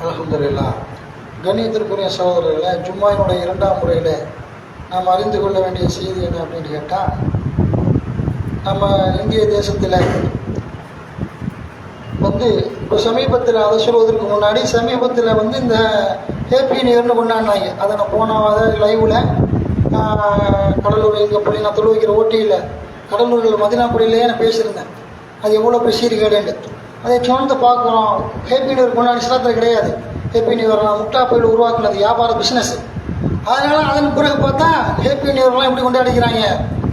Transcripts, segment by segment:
அலகுந்தரில்லா கண்ணியத்திற்குரிய சகோதரர்களை ஜும்மாயினுடைய இரண்டாம் முறையில் நாம் அறிந்து கொள்ள வேண்டிய செய்தி என்ன அப்படின்னு கேட்டால் நம்ம இந்திய தேசத்தில் வந்து இப்போ சமீபத்தில் அதை சொல்வதற்கு முன்னாடி சமீபத்தில் வந்து இந்த ஹேப்பி நியர்னு கொண்டாடினாங்க. அதை நான் போன லைவில் கடலூர் இங்கே போய் நான் தொழுவிக்கிற ஓட்டியில் கடலூரில் மதினாக்குடியிலேயே நான் பேசியிருந்தேன். அது எவ்வளோ பெரிய சீர்கேடுன்னு அதை தொடர்ந்து பார்க்குறோம் ஹேப்பி நியூ இயர் கொண்டாடி சிலத்தில் கிடையாது. ஹேப்பி நியூ இயர் முட்டா கோயில் உருவாக்குனது வியாபார பிஸ்னஸ் அதனால் அதன் பிறகு பார்த்தா ஹேப்பி நியூ இயர்லாம் எப்படி கொண்டாடிக்கிறாங்க?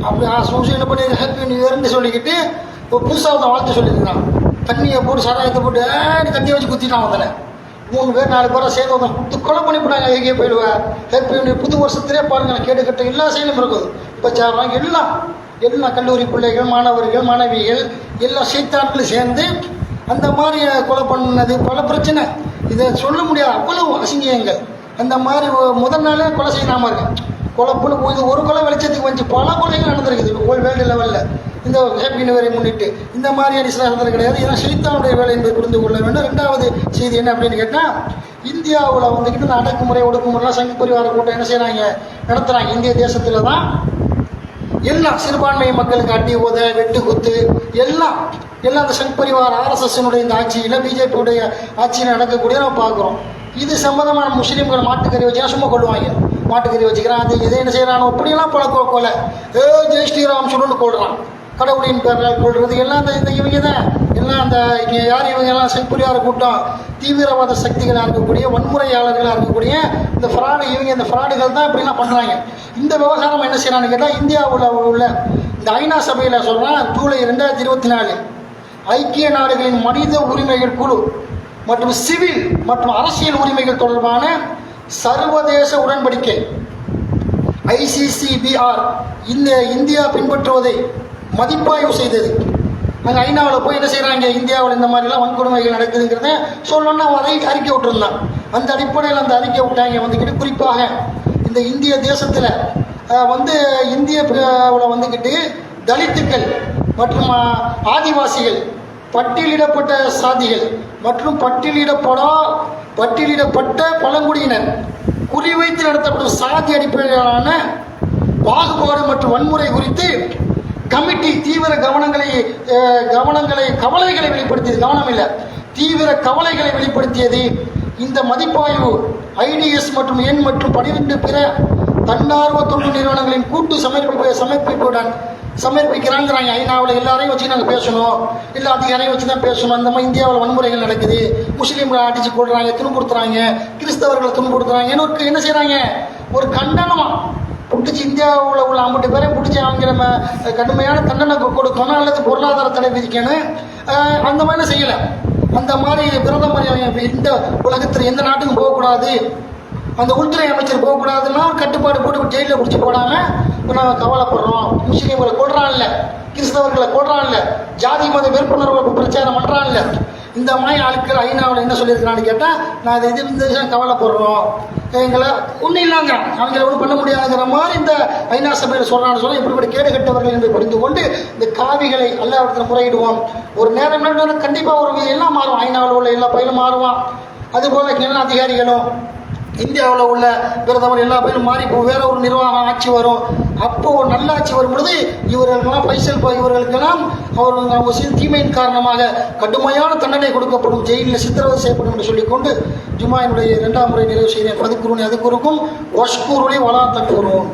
அப்படி சூழ்ச்சி என்ன பண்ணி ஹேப்பி நியூ இயர்னு சொல்லிக்கிட்டு இப்போ புதுசாக ஒருத்தன் வாழ்த்து சொல்லியிருக்கிறான் தண்ணியை போட்டு சாராயத்தை போட்டு ஏன்னு கத்தியை வச்சு குத்திட்டான் அவனை. மூணு பேர் நாலு பேரை சேர்ந்து ஒருத்தன் கொடுத்து கொலை பண்ணி போட்டாங்க எங்கேயே போயிடுவேன் ஹேப்பி நியூ புது வருஷத்திலே பாருங்கள் கேடு கட்ட எல்லா செயலும் இருக்குது. இப்போ சாரம் எல்லாம் எல்லா கல்லூரி பிள்ளைகள் மாணவர்கள் மாணவிகள் எல்லா சீத்தாட்களும் சேர்ந்து அந்த மாதிரி கொலை பண்ணது பல பிரச்சனை. இதை சொல்ல முடியாது. அவ்வளவு அசிங்கங்கள். அந்த மாதிரி முதல் நாளே கொலை செய்யாமல் இருக்கேன். கொலை புழு இது ஒரு கொலை வெளிச்சத்துக்கு வந்து பல கொலைகள் நடந்திருக்குது. இப்போ வேர்ல்டு லெவலில் இந்த ஹேப்பி நியூ முன்னிட்டு. இந்த மாதிரியான இஸ்லாம் நடந்தது கிடையாது. ஏன்னா சைத்தானுடைய வேலை என்பது புரிந்து கொள்ள வேண்டும். ரெண்டாவது செய்தி என்ன அப்படின்னு கேட்டால் இந்தியாவில் வந்துக்கிட்டு இந்த அடக்குமுறை ஒடுக்குமுறைலாம் சங்க பரிவார கூட்டம் என்ன செய்கிறாங்க நடத்துகிறாங்க இந்திய தேசத்தில் தான் எல்லாம் சிறுபான்மை மக்களுக்கு அடி உத வெட்டு குத்து எல்லாம் எல்லாம் அந்த சங் பரிவார் ஆர்எஸ்எஸ்னுடைய இந்த ஆட்சியில் பிஜேபியுடைய ஆட்சியில் நடக்கக்கூடிய நம்ம பார்க்குறோம். இது சம்மந்தமான முஸ்லீம்கள் மாட்டுக்கறி வச்சு சும்மா கொள்வாங்க மாட்டுக்கறி வச்சுக்கிறான் அது எதை என்ன செய்யறானோ இப்படியெல்லாம் பழக்கோ கொலை ஏ ஜெய் ஸ்ரீராம் சொல்லுன்னு கொள்றான் கடவுளின் பேரில் கொள்றது எல்லாம் இந்த இந்த இவங்க தான் அந்த இங்கே யார் இவங்க எல்லாம் செங்குரியார கூட்டம் தீவிரவாத சக்திகளாக இருக்கக்கூடிய வன்முறையாளர்களாக இருக்கக்கூடிய இந்த ஃப்ராடு இவங்க இந்த ஃப்ராடுகள் தான் இப்படிலாம் பண்ணுறாங்க இந்த விவகாரம் என்ன செய்யறான்னு கேட்டால் இந்தியாவில் உள்ள இந்த ஐநா சபையில் சொல்கிறான் ஜூலை ரெண்டாயிரத்தி இருபத்தி நாலு ஐக்கிய நாடுகளின் மனித உரிமைகள் குழு மற்றும் சிவில் மற்றும் அரசியல் உரிமைகள் தொடர்பான சர்வதேச உடன்படிக்கை ஐசிசிபிஆர் இந்த இந்தியா பின்பற்றுவதை மதிப்பாய்வு செய்தது. அங்கே ஐநாவில் போய் என்ன செய்கிறாங்க இந்தியாவில் இந்த மாதிரிலாம் வன்கொடுமைகள் நடக்குதுங்கிறத சொல்லணும்னா அவன் அறிக்கை அறிக்கை விட்டுருந்தான். அந்த அடிப்படையில் அந்த அறிக்கை விட்டாங்க. வந்துக்கிட்டு குறிப்பாக இந்த இந்திய தேசத்தில் வந்து இந்திய வந்துக்கிட்டு தலித்துக்கள் மற்றும் ஆதிவாசிகள் பட்டியலிடப்பட்ட சாதிகள் மற்றும் பட்டியலிடப்படா பட்டியலிடப்பட்ட பழங்குடியினர் குறிவைத்து நடத்தப்படும் சாதி அடிப்படையிலான பாகுபாடு மற்றும் வன்முறை குறித்து கமிட்டி தீவிர கவனங்களை கவனங்களை கவலைகளை வெளிப்படுத்தியது கவனம் இல்லை. தீவிர கவலைகளை வெளிப்படுத்தியது இந்த மதிப்பாய்வு ஐடிஎஸ் மற்றும் எண் மற்றும் பனிரெண்டு பிற தன்னார்வ தொண்டு நிறுவனங்களின் கூட்டு சமர்ப்பிப்பு சமர்ப்பிப்புடன் சமர்ப்பிக்கிறாங்கிறாங்க. ஐநாவில் எல்லாரையும் வச்சு நாங்கள் பேசணும். இல்லை அதிகாரையும் வச்சு தான் பேசணும். அந்த மாதிரி இந்தியாவில் வன்முறைகள் நடக்குது. முஸ்லீம்களை அடிச்சு கொள்றாங்க துன்புறுத்துறாங்க கிறிஸ்தவர்களை துன்புறுத்துறாங்கன்னு ஒரு என்ன செய்கிறாங்க ஒரு கண்டனமாக பிடிச்சி இந்தியாவில் உள்ள ஐம்பது பேரை பிடிச்சி அவங்க நம்ம கடுமையான தண்டனை கொடுக்கணும் அல்லது பொருளாதார தடை விதிக்கணும். அந்த மாதிரிலாம் செய்யலை. அந்த மாதிரி பிரதமர் இந்த உலகத்தில் எந்த நாட்டுக்கும் போகக்கூடாது. அந்த உள்துறை அமைச்சர் போகக்கூடாதுன்னா கட்டுப்பாடு போட்டு ஜெயிலில் பிடிச்சி போடாமல் இப்போ நாங்கள் கவலைப்படுறோம். முஸ்லீம்களை கொள்றான்ல கிறிஸ்தவர்களை கொள்றான்ல ஜாதி மத வெறுப்புணர்வு பிரச்சாரம் பண்ணுறான்ல இந்த மாதிரி ஆட்கள் ஐநாவில் என்ன சொல்லியிருக்கிறான்னு கேட்டால் நான் இதை இது இந்த விஷயம் கவலைப்படுறோம். எங்களை ஒன்றும் இல்லாங்க. அவங்களை ஒன்றும் பண்ண முடியாதுங்கிற மாதிரி இந்த ஐநா சபையில் சொல்கிறான்னு சொன்னால் இப்படிப்பட்ட கேடு கட்டவர்கள் என்று புரிந்து கொண்டு இந்த காவிகளை எல்லா முறையிடுவோம். ஒரு நேரம் நேரம் கண்டிப்பாக ஒரு எல்லாம் மாறும். ஐநாவில் உள்ள எல்லா பயிலும் மாறுவான். அதுபோல் எல்லா அதிகாரிகளும் இந்தியாவில் உள்ள பிரதமர் எல்லா பேரும் மாறி இப்போ வேற ஒரு நிர்வாகம் ஆட்சி வரும். அப்போ ஒரு நல்ல ஆட்சி வரும் பொழுது இவர்களுக்கெல்லாம் பைசல் ப- இவர்களுக்கெல்லாம் அவர்கள் அவங்க செய்த தீமையின் காரணமாக கடுமையான தண்டனை கொடுக்கப்படும் ஜெயிலில் சித்திரவதை செய்யப்படும் என்று சொல்லிக்கொண்டு ஜுமாயினுடைய இரண்டாம் முறை நிறைவு செய்தேன் பதுக்குருணி அதுக்குருக்கும் வஷ்கூருளி வளா தக்குருவோம்